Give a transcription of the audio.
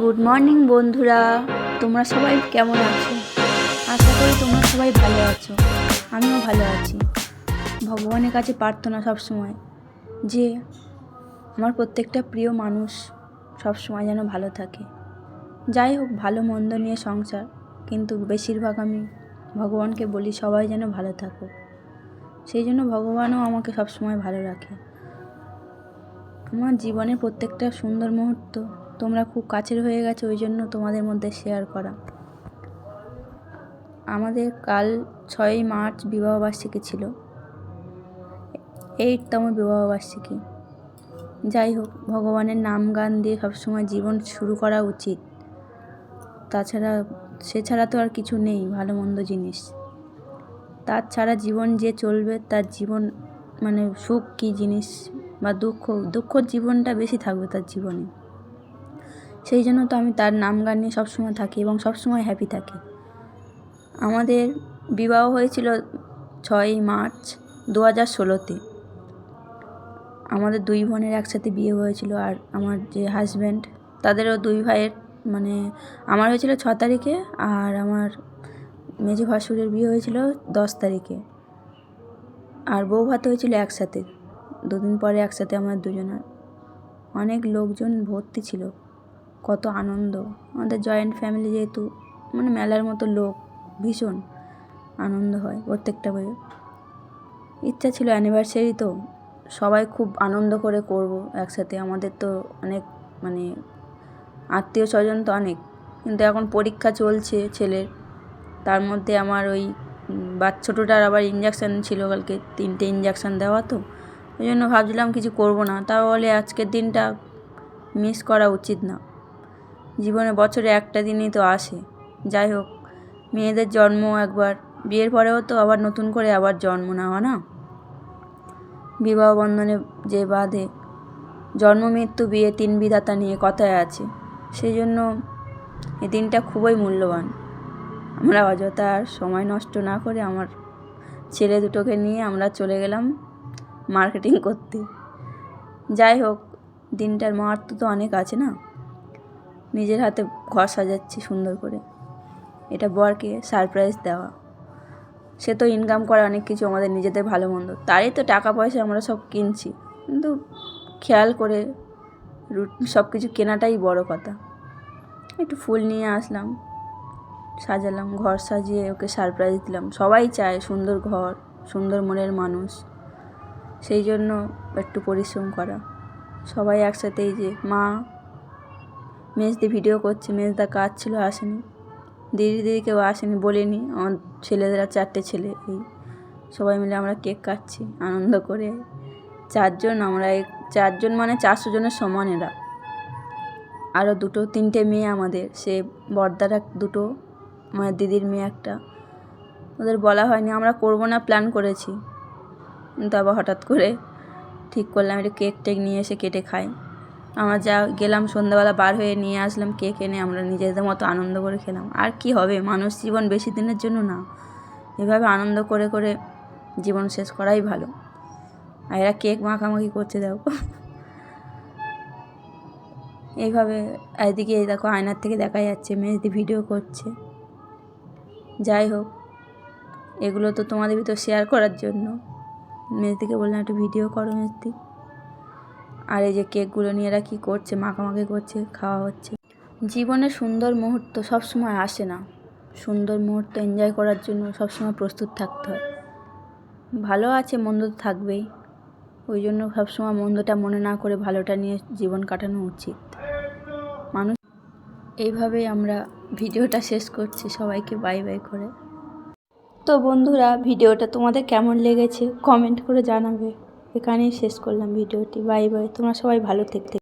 Good morning বন্ধুরা। তোমরা সবাই কেমন আছো? আশা করি তোমরা সবাই ভালো আছো। আমিও ভালো আছি। ভগবানের কাছে প্রার্থনা সবসময় যে আমার প্রত্যেকটা প্রিয় মানুষ সবসময় যেন ভালো থাকে। যাই হোক, ভালো মন্দ নিয়ে সংসার, কিন্তু বেশিরভাগ আমি ভগবানকে বলি সবাই যেন ভালো থাকো সেই জন্য ভগবানও আমাকে সবসময় ভালো রাখে। আমার জীবনের প্রত্যেকটা সুন্দর মুহূর্ত তোমরা খুব কাছের হয়ে গেছো, ওই জন্য তোমাদের মধ্যে শেয়ার করা। আমাদের কাল ছয়ই মার্চ বিবাহবার্ষিকী ছিল। এইটতম বিবাহবার্ষিকী যাই হোক, ভগবানের নাম গান দিয়ে সবসময় জীবন শুরু করা উচিত। তাছাড়া সে ছাড়া তো আর কিছু নেই, ভালো মন্দ জিনিস। তার ছাড়া জীবন যে চলবে, তার জীবন মানে সুখ কী জিনিস বা দুঃখ দুঃখ জীবনটা বেশি থাকবে তার জীবনে। সেই জন্য তো আমি তার নাম গান নিয়ে সবসময় থাকি এবং সবসময় হ্যাপি থাকি। আমাদের বিবাহ হয়েছিল ছয়ই মার্চ দু হাজার ষোলোতে। আমাদের দুই বোনের একসাথে বিয়ে হয়েছিল আর আমার যে হাজব্যান্ড তাদেরও দুই ভাইয়ের মানে আমার হয়েছিল ছ তারিখে আর আমার মেজো ভাসুরের বিয়ে হয়েছিল দশ তারিখে। আর বউ ভাত হয়েছিল একসাথে। দুদিন পরে একসাথে আমার দুজনের অনেক লোকজন ভর্তি ছিল। কত আনন্দ। আমাদের জয়েন্ট ফ্যামিলি যেহেতু মানে মেলার মতো লোক, ভীষণ আনন্দ হয় প্রত্যেকটা বইয়ে ইচ্ছা ছিল অ্যানিভার্সারি তো, সবাই খুব আনন্দ করে করব একসাথে। আমাদের তো অনেক মানে আত্মীয় স্বজন তো অনেক। কিন্তু এখন পরীক্ষা চলছে ছেলের। তার মধ্যে আমার ওই বাচ্ছোটোটার আবার ইঞ্জেকশান ছিল কালকে, তিনটে ইঞ্জেকশান দেওয়া তো। ওই জন্য ভাবছিলাম কিছু করব না। তাও তাহলে আজকের দিনটা মিস করা উচিত না। জীবনে বছরে একটা দিনই তো আসে। যাই হোক, মেয়েদের জন্ম একবার, বিয়ের পরেও তো আবার নতুন করে আবার জন্ম নেওয়া না? বিবাহ বন্ধনে যে বাঁধে, জন্ম, মৃত্যু, বিয়ে তিন বিধাতা নিয়ে কথায় আছে। সেই জন্য এই দিনটা খুবই মূল্যবান। আমরা অযথা আর সময় নষ্ট না করে আমার ছেলে দুটোকে নিয়ে আমরা চলে গেলাম মার্কেটিং করতে। যাই হোক, দিনটার মাহাত্ম তো অনেক আছে না? নিজের হাতে ঘর সাজাচ্ছি সুন্দর করে। এটা বরকে সারপ্রাইজ দেওয়া। সে তো ইনকাম করে অনেক কিছু, আমাদের নিজেদের ভালো মন্দ। তারই তো টাকা পয়সা আমরা সব কিনছি। কিন্তু খেয়াল করে সব কিছু কেনাটাই বড় কথা। একটু ফুল নিয়ে আসলাম, সাজালাম, ঘর সাজিয়ে ওকে সারপ্রাইজ দিলাম। সবাই চায় সুন্দর ঘর, সুন্দর মনের মানুষ। সেই জন্য একটু পরিশ্রম করা। সবাই একসাথে এই যে, মা মেজদি ভিডিও করছে, মেজদা কাজ ছিল আসেনি। দিদি দিদি কেউ আসেনি বলিনি, আমার ছেলেদেরা চারটে ছেলে, এই সবাই মিলে আমরা কেক কাটছি, আনন্দ করে। চারজন আমরা এই চারজন মানে চারশো জনের সমান এরা। আরও দুটো, তিনটে মেয়ে আমাদের, সে বর্দার এক, দুটো, আমার দিদির মেয়ে একটা। ওদের বলা হয়নি, আমরা করব না, প্ল্যান করেছি। আবার হঠাৎ করে ঠিক করলাম, একটু কেক টেক নিয়ে এসে কেটে খাই। আমরা যা গেলাম সন্ধ্যাবেলা বার হয়ে নিয়ে আসলাম কেক এনে, আমরা নিজেদের মতো আনন্দ করে খেলাম। আর কি হবে? মানুষ জীবন বেশি দিনের জন্য না। এভাবে আনন্দ করে করে জীবন শেষ করাই ভালো। আর এরা কেক মাখামাখি করছে, দেখো। এইভাবে এদিকে দেখো আয়নার থেকে দেখা যাচ্ছে, মেহেদি ভিডিও করছে। যাই হোক, এগুলো তো তোমাদের ভিতর শেয়ার করার জন্য। মেজদিকে বললাম, একটু ভিডিও করো মেজদি আর এই যে কেকগুলো নিয়ে এরা কী করছে, মাখামাখি করছে, খাওয়া হচ্ছে। জীবনে সুন্দর মুহূর্ত সবসময় আসে না। সুন্দর মুহূর্ত এনজয় করার জন্য সবসময় প্রস্তুত থাকতে হয়। ভালো আছে, মন্দ তো থাকবেই। ওই জন্য সবসময় মন্দটা মনে না করে ভালোটা নিয়ে জীবন কাটানো উচিত। মানুষ এইভাবেই আমরা ভিডিওটা শেষ করছি। সবাইকে বাই বাই করে। তো বন্ধুরা, ভিডিওটা তোমাদের কেমন লেগেছে? কমেন্ট করে জানাবে। এখানেই শেষ করলাম ভিডিওটি। Bye bye. তোমরা সবাই ভালো থাকতে